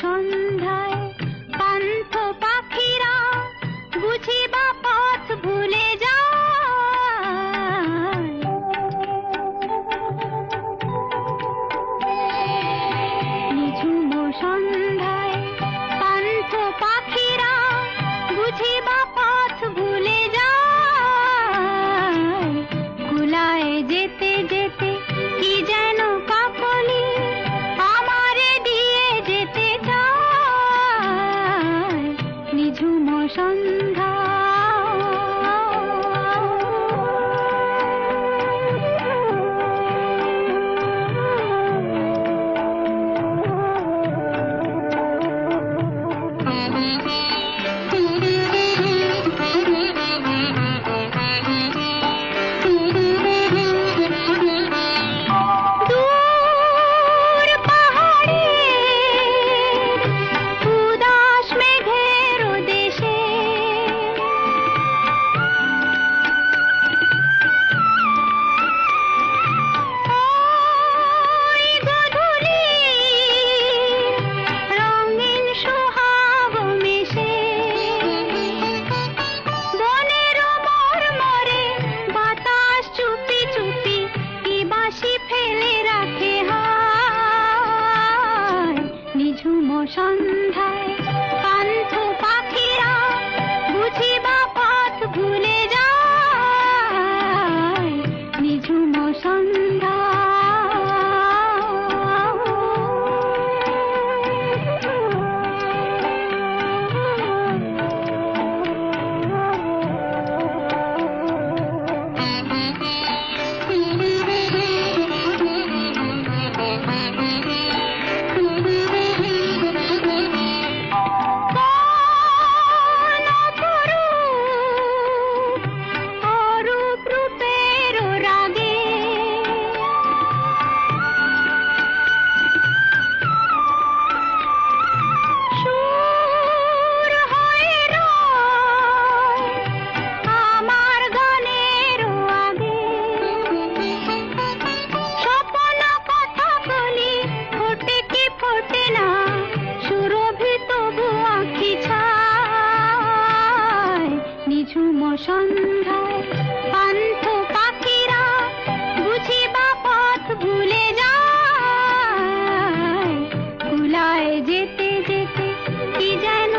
窗台。संधा 我台 সন্ধ্যায় পান্থ পাখিরা বুঝি বা পথ ভুলে যায়। কুলায় যেতে যেতে কি যেন